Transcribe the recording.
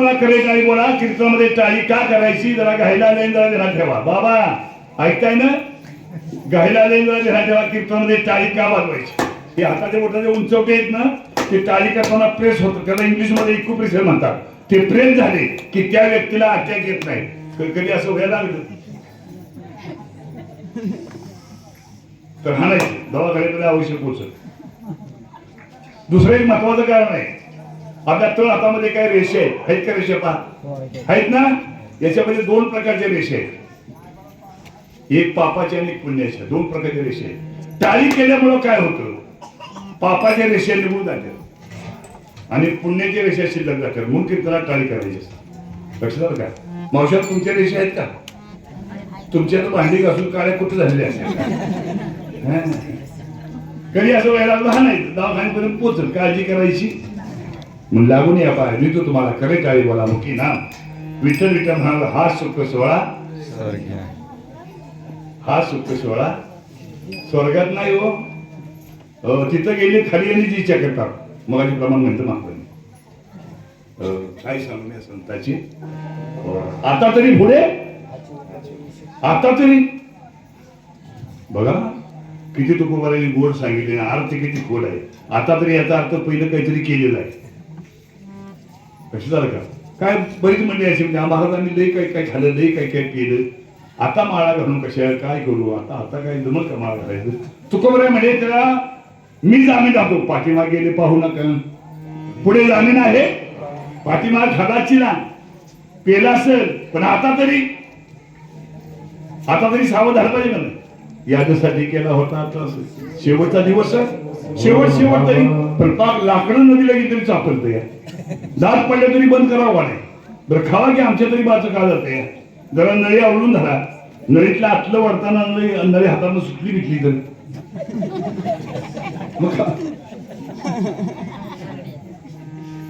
खरे टाळी बोला कीर्तनामध्ये टाळी का करायची? जरा घायला लेन जरा ध्यानात ठेवा. बाबा ऐकताय ना? घायला लेन जरा ध्यानात ठेवा कीर्तनामध्ये टाळी का वाजवायची? हे हाताच्या बोटाचे उंचवटे आहेत ना ते टाळी करताना प्रेस होतं. त्याला इंग्लिशमध्ये इक्यू म्हणतात. ते प्रेस झाले की त्या व्यक्तीला अटॅक येत नाही. कधी कधी असं व्हायला लागलं. तर हा नाही दवाखान्याकडे आवश्यक होत दुसरं एक महत्वाचं कारण आहे. आता तळ हातामध्ये काय रेषे आहेत? आहेत का रेषे पहा. आहेत ना? याच्यामध्ये दोन प्रकारच्या रेषे आहेत. एक पापाच्या आणि एक पुण्याच्या दोन प्रकारच्या रेषे आहेत. टाळी केल्यामुळं काय होतं? पापाच्या रेषा निघून जातात. आणि पुण्याच्या रेषा शिल्लक जातात म्हणून कीर्तनात टाळी करायची असतात लक्षात का? मावशात तुमच्या रेषा आहेत का? तुमच्या तर भांडी घासून काळ्या कुठे झालेल्या असतात कधी असं व्हायला लागलं? हा नाही. दवाखान्यापर्यंत पोचल काळजी करायची. मग लागून या पाय मी तो तुम्हाला खरे टाळी बोला मुखी ना. विठ्ठल विठ्ठल म्हणाला हा सुख सोहळा हा सुख सोहळा स्वर्गात नाही हो. तिथं गेले खाली आणि जी इच्छा करतात. मग प्रमाण म्हणतं मागतं काय सांगू या संताची? आता तरी पुढे? आता तरी? बघा किती तुकोबारांनी गोड सांगितले अर्थ किती खोड आहे. आता तरी याचा अर्थ पहिलं काहीतरी केलेलं आहे. कसं झालं का? काय बरीच मंडळी अशी म्हणजे महाराजांनी लई काय काय खाल्लं लई काय काय केलं. आता माळा घालून कशा काय करू? आता आता काय जमल का माळा घालायचं? तुकोबराय म्हणजे त्याला मी जामीन जातो पाठीमा गेले पाहू नका. पुढे जामीन आहे? पाठीमाग खडाची ना पेला असेल पण आता तरी आता तरी सावध झालं पाहिजे ना याच्यासाठी केला होता आता शेवटचा दिवस शेवट शेवट तरी. पण पाक लाकडं नदीला गेली तरी चापलत या. दात पडले तरी बंद करावं वाटे बरं खावा की आमच्या तरी बाजू का जाते? जरा नळी आवडून धरा. नळीतलं आतलं वरताना नळी नळी हातानं सुटली बिकली तर. मग